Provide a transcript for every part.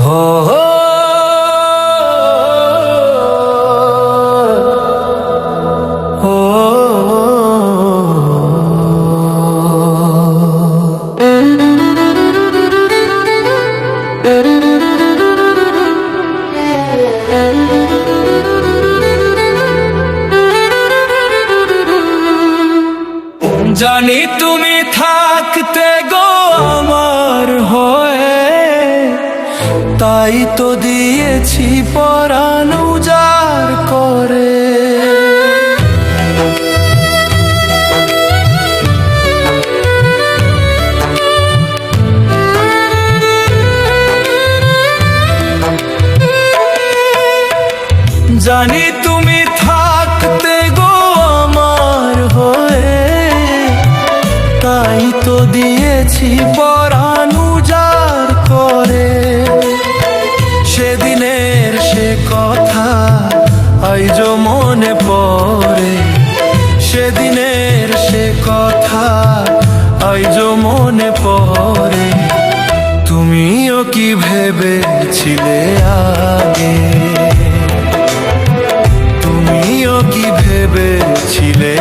হো হো ও জানি তুমি থাকতে গো তাই তো দিয়েছি পরাণ উজাড় করে। জানি তুমি থাকতে গো আমার হয়ে, তাই তো দিয়েছি পরাণ মনে পড়ে সেদিনের সে কথা আইজ মনে পড়ে। তুমিও কি ভেবেছিলে আগে? তুমিও কি ভেবেছিলে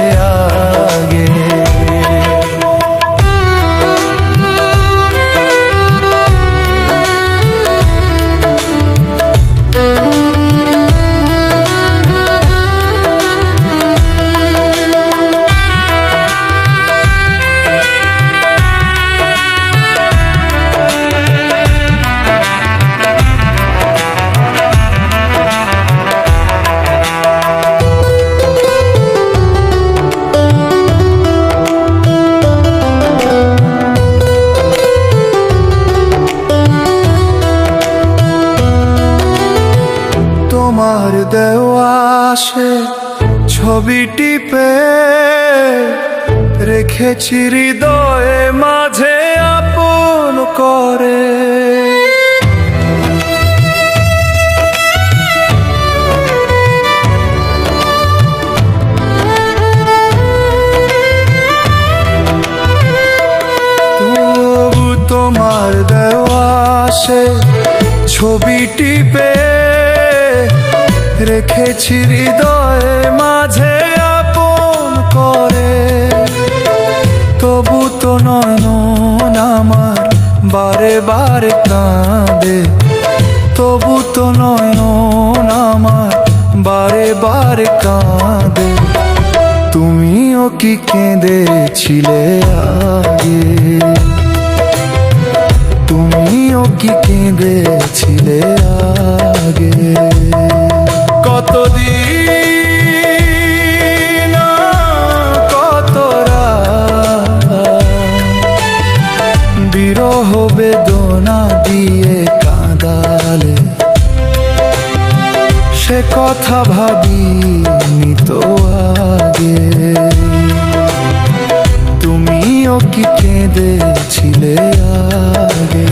দেওয়া সে ছবি টিপে রেখেছি হৃদয়ে মাঝে আপন করে। তোমার দেওয়া সে ছবি টিপে রেখেছি হৃদয়ে মাঝে আপন করে। তবু তো নয়ন আমার বারে বারে কাঁদে। তবু তো নয়ন আমার বারে বারে কাঁদে। তুমিও কি কেঁদেছিলে আগে? তুমিও কি কেঁদেছিলে আগে? কতদিন, কত রাত। বিরহ বেদনা দিয়ে কাঁদালে, সে কথা ভাবিনি তো আগে। তুমিও কি কেঁদেছিলে আগে?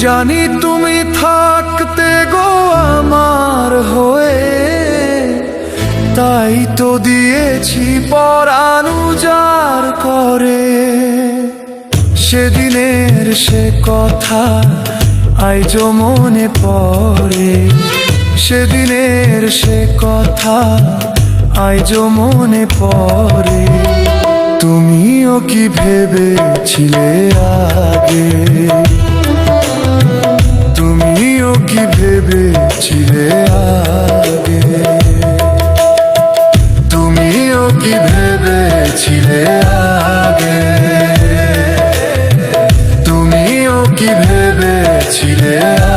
জানি তুমি থাকতে গো আমার হয়ে। তাই তো দিয়েছি পরাণ উজাড় করে। সেদিনের সে কথা আইজ মনে পড়ে। সেদিনের সে কথা আইজ মনে পড়ে। তুমিও কি ভেবেছিলে আগে? কি ভেবেছিলে আগে? তুমিও কি ভেবেছিলে আগে? তুমিও কি ভেবেছিলে আগে